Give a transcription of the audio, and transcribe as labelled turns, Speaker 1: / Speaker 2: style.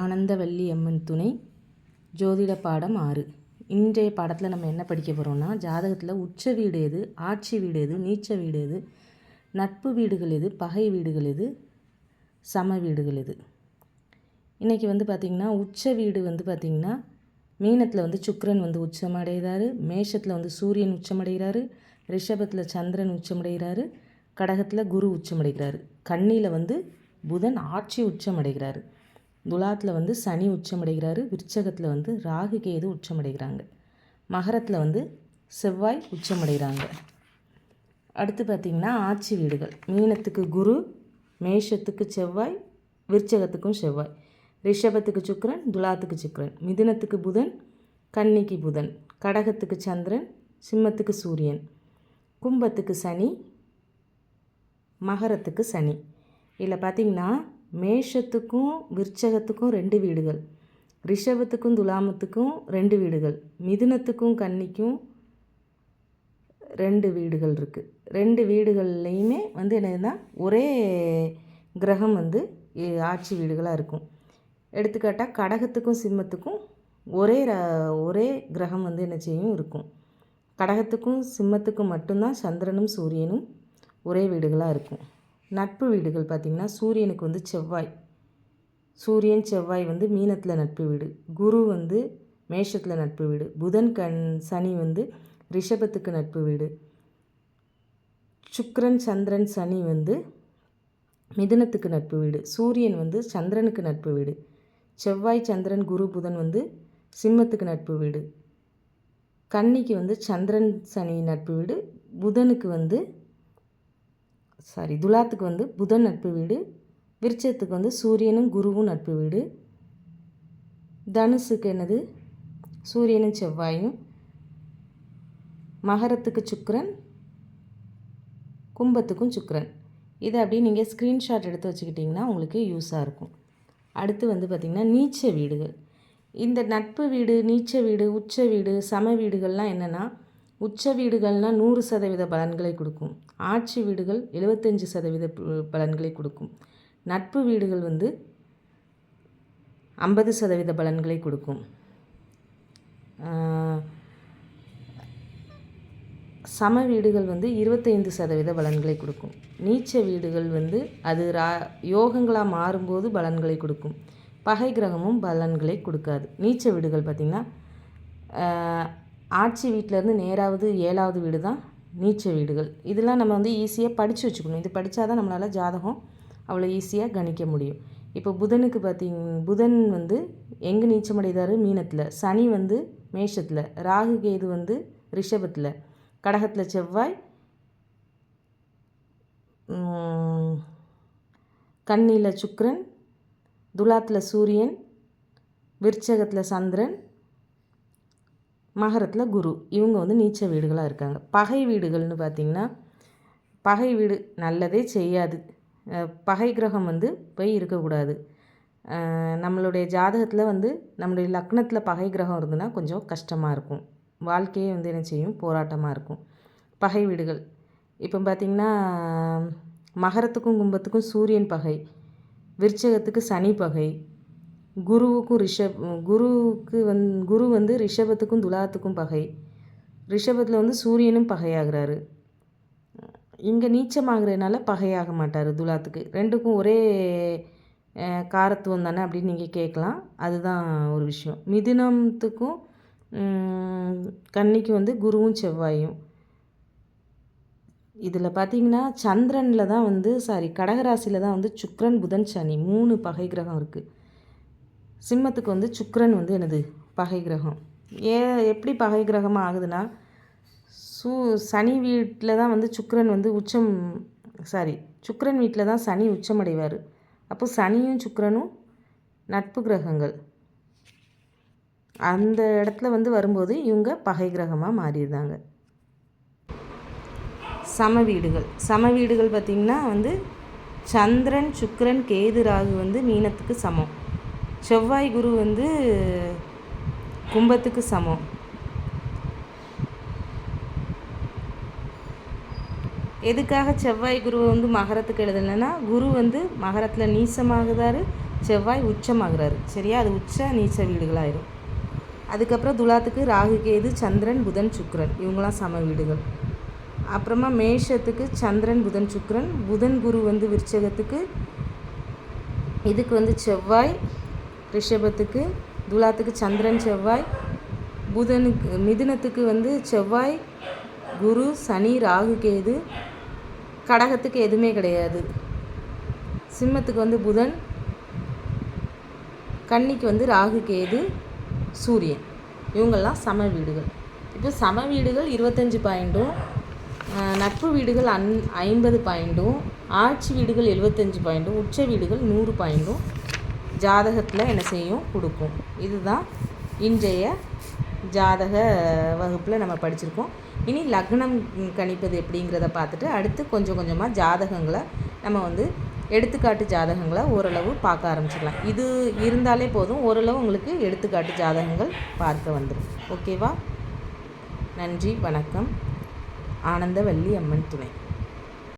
Speaker 1: ஆனந்தவல்லி அம்மன் துணை ஜோதிட பாடம் ஆறு. இன்றைய பாடத்தில் நம்ம என்ன படிக்க போகிறோம்னா ஜாதகத்தில் உச்ச வீடு எது ஆட்சி வீடு எது நீச்ச வீடு எது நட்பு வீடுகள் எது பகை வீடுகள் எது சம வீடுகள் எது. இன்றைக்கி வந்து பார்த்திங்கன்னா உச்ச வீடு வந்து பார்த்திங்கன்னா மீனத்தில் வந்து சுக்கரன் வந்து உச்சமடைகிறாரு மேஷத்தில் வந்து சூரியன் உச்சமடைகிறாரு ரிஷபத்தில் சந்திரன் உச்சமடைகிறாரு கடகத்தில் குரு உச்சமடைகிறாரு. கன்னியில் வந்து புதன் ஆட்சி உச்சமடைகிறாரு. துலாத்தில் வந்து சனி உச்சமடைகிறாரு விருச்சகத்தில் வந்து ராகு கேது உச்சமடைகிறாங்க. மகரத்தில் வந்து செவ்வாய் உச்சமடைகிறாங்க. அடுத்து பார்த்திங்கன்னா ஆட்சி வீடுகள். மீனத்துக்கு குரு மேஷத்துக்கு செவ்வாய் விருச்சகத்துக்கும் செவ்வாய். ரிஷபத்துக்கு சுக்கரன் துலாத்துக்கு சுக்கரன். மிதுனத்துக்கு புதன் கன்னிக்கு புதன். கடகத்துக்கு சந்திரன் சிம்மத்துக்கு சூரியன். கும்பத்துக்கு சனி மகரத்துக்கு சனி. இதில் பார்த்திங்கன்னா மேஷத்துக்கும் விற்சகத்துக்கும் ரெண்டு வீடுகள். ரிஷபத்துக்கும் துலாமத்துக்கும் ரெண்டு வீடுகள். மிதுனத்துக்கும் கன்னிக்கும் ரெண்டு வீடுகள் இருக்குது ரெண்டு வீடுகள்லையுமே வந்து என்னதுன்னா ஒரே கிரகம் வந்து ஆட்சி வீடுகளாக இருக்கும். எடுத்துக்காட்டால் கடகத்துக்கும் சிம்மத்துக்கும் ஒரே ஒரே கிரகம் வந்து என்ன செய்யும் இருக்கும். கடகத்துக்கும் சிம்மத்துக்கும் மட்டும்தான் சந்திரனும் சூரியனும் ஒரே வீடுகளாக இருக்கும். நட்பு வீடுகள் பார்த்திங்கன்னா சூரியனுக்கு வந்து செவ்வாய். சூரியன் செவ்வாய் வந்து மீனத்தில் நட்பு வீடு. குரு வந்து மேஷத்தில் நட்பு வீடு. புதன் கண் சனி வந்து ரிஷபத்துக்கு நட்பு வீடு. சுக்ரன் சந்திரன் சனி வந்து மிதுனத்துக்கு நட்பு வீடு. சூரியன் வந்து சந்திரனுக்கு நட்பு வீடு. செவ்வாய் சந்திரன் குரு புதன் வந்து சிம்மத்துக்கு நட்பு வீடு. கன்னிக்கு வந்து சந்திரன் சனி நட்பு வீடு. புதனுக்கு வந்து சாரி துலாத்துக்கு வந்து புதன் நட்பு வீடு விருச்சத்துக்கு வந்து சூரியனும் குருவும் நட்பு வீடு. தனுசுக்கு என்னது? சூரியனும் செவ்வாயும். மகரத்துக்கு சுக்கரன் கும்பத்துக்கும் சுக்கரன். இதை அப்படியே நீங்கள் ஸ்க்ரீன்ஷாட் எடுத்து வச்சுக்கிட்டிங்கன்னா உங்களுக்கு யூஸாக இருக்கும். அடுத்து வந்து பார்த்திங்கன்னா நீச்ச வீடுகள். இந்த நட்பு வீடு நீச்ச வீடு உச்ச வீடு சம வீடுகள்லாம் என்னென்னா உச்ச வீடுகள்னால் நூறு சதவீத பலன்களை கொடுக்கும். ஆட்சி வீடுகள் எழுபத்தஞ்சி சதவீத பலன்களை கொடுக்கும். நட்பு வீடுகள் வந்து ஐம்பது சதவீத பலன்களை கொடுக்கும். சம வீடுகள் வந்து இருபத்தைந்து சதவீத பலன்களை கொடுக்கும். நீச்ச வீடுகள் வந்து அது ரா யோகங்களாக மாறும்போது பலன்களை கொடுக்கும். பகை கிரகமும் பலன்களை கொடுக்காது. நீச்ச வீடுகள் பார்த்திங்கன்னா ஆட்சி வீட்டிலேருந்து நேராவது ஏழாவது வீடு தான் நீச்ச வீடுகள். இதெல்லாம் நம்ம வந்து ஈஸியாக படித்து வச்சுக்கணும். இது படித்தா தான் நம்மளால் ஜாதகம் அவ்வளோ ஈஸியாக கணிக்க முடியும். இப்போ புதனுக்கு பார்த்திங் புதன் வந்து எங்கே நீச்சமடைதார் மீனத்தில். சனி வந்து மேஷத்தில். ராகு கேது வந்து ரிஷபத்தில். கடகத்தில் செவ்வாய் கண்ணியில் சுக்ரன் துலாத்தில் சூரியன் விருச்சகத்தில் சந்திரன் மகரத்தில் குரு. இவங்க வந்து நீச்ச வீடுகளாக இருக்காங்க. பகை வீடுகள்னு பார்த்திங்கன்னா பகை வீடு நல்லதே செய்யாது. பகை கிரகம் வந்து போய் இருக்கக்கூடாது. நம்மளுடைய ஜாதகத்தில் வந்து நம்மளுடைய லக்னத்தில் பகை கிரகம் இருந்ததுன்னா கொஞ்சம் கஷ்டமாக இருக்கும். வாழ்க்கையே வந்து என்ன செய்யும்? போராட்டமாக இருக்கும். பகை வீடுகள். இப்போ பார்த்திங்கன்னா மகரத்துக்கும் கும்பத்துக்கும் சூரியன் பகை. விருச்சகத்துக்கு சனி பகை. குருவுக்கும் ரிஷப் குருவுக்கு வந் குரு வந்து ரிஷபத்துக்கும் துலாத்துக்கும் பகை. ரிஷபத்தில் வந்து சூரியனும் பகையாகிறாரு. இங்கே நீச்சமாகிறதுனால பகையாக மாட்டார் துலாத்துக்கு. ரெண்டுக்கும் ஒரே காரத்துவம் தானே அப்படின்னு நீங்கள் கேட்கலாம். அதுதான் ஒரு விஷயம். மிதுனத்துக்கும் கன்னிக்கும் வந்து குருவும் செவ்வாயும். இதில் பார்த்தீங்கன்னா சந்திரனில் தான் வந்து சாரி கடகராசியில் தான் வந்து சுக்ரன் புதன் சனி மூணு பகை கிரகம் இருக்குது சிம்மத்துக்கு வந்து சுக்ரன் வந்து எனது பகை கிரகம். ஏ எப்படி பகை கிரகமாக ஆகுதுன்னா சூ சனி வீட்டில் தான் வந்து சுக்ரன் வந்து உச்சம் சாரி சுக்ரன் வீட்டில் தான் சனி உச்சமடைவார். அப்போ சனியும் சுக்ரனும் நட்பு கிரகங்கள். அந்த இடத்துல வந்து வரும்போது இவங்க பகை கிரகமாக மாறிடுறாங்க. சம வீடுகள். சம வீடுகள் பார்த்திங்கன்னா வந்து சந்திரன் சுக்ரன் கேது ராகு வந்து மீனத்துக்கு சமம். செவ்வாய் குரு வந்து கும்பத்துக்கு சமம். எதுக்காக செவ்வாய் குரு வந்து மகரத்துக்கு எழுதலைன்னா குரு வந்து மகரத்தில் நீசமாகுதார் செவ்வாய் உச்சமாகிறாரு. சரியா? அது உச்ச நீச்ச வீடுகளாயிரும். அதுக்கப்புறம் துலாத்துக்கு ராகு கேது சந்திரன் புதன் சுக்ரன் இவங்களாம் சம வீடுகள். அப்புறமா மேஷத்துக்கு சந்திரன் புதன் சுக்ரன் புதன் குரு வந்து விருச்சகத்துக்கு இதுக்கு வந்து செவ்வாய் ரிஷபத்துக்கு துலாத்துக்கு சந்திரன் செவ்வாய் புதனுக்கு மிதுனத்துக்கு வந்து செவ்வாய் குரு சனி ராகு கேது கடகத்துக்கு எதுவுமே கிடையாது. சிம்மத்துக்கு வந்து புதன் கன்னிக்கு வந்து ராகு கேது சூரியன். இவங்கெல்லாம் சம வீடுகள். இப்போ சம வீடுகள் இருபத்தஞ்சி பாயிண்ட்டும் நட்பு வீடுகள் அன் ஐம்பது பாயிண்ட்டும் ஆட்சி வீடுகள் எழுபத்தஞ்சு பாயிண்ட்டும் உச்ச வீடுகள் நூறு பாயிண்ட்டும் ஜாதகத்தில் என்ன செய்யும்? கொடுக்கும். இதுதான் இன்றைய ஜாதக வகுப்பில் நம்ம படிச்சிருக்கோம். இனி லக்னம் கணிப்பது எப்படிங்கிறத பார்த்துட்டு அடுத்து கொஞ்சம் கொஞ்சமாக ஜாதகங்களை நம்ம வந்து எடுத்துக்காட்டு ஜாதகங்களை ஓரளவு பார்க்க ஆரம்பிச்சிடலாம். இது இருந்தாலே போதும் ஓரளவு உங்களுக்கு எடுத்துக்காட்டு ஜாதகங்கள் பார்க்க வந்துடும். ஓகேவா? நன்றி வணக்கம். ஆனந்தவல்லி அம்மன் துணை.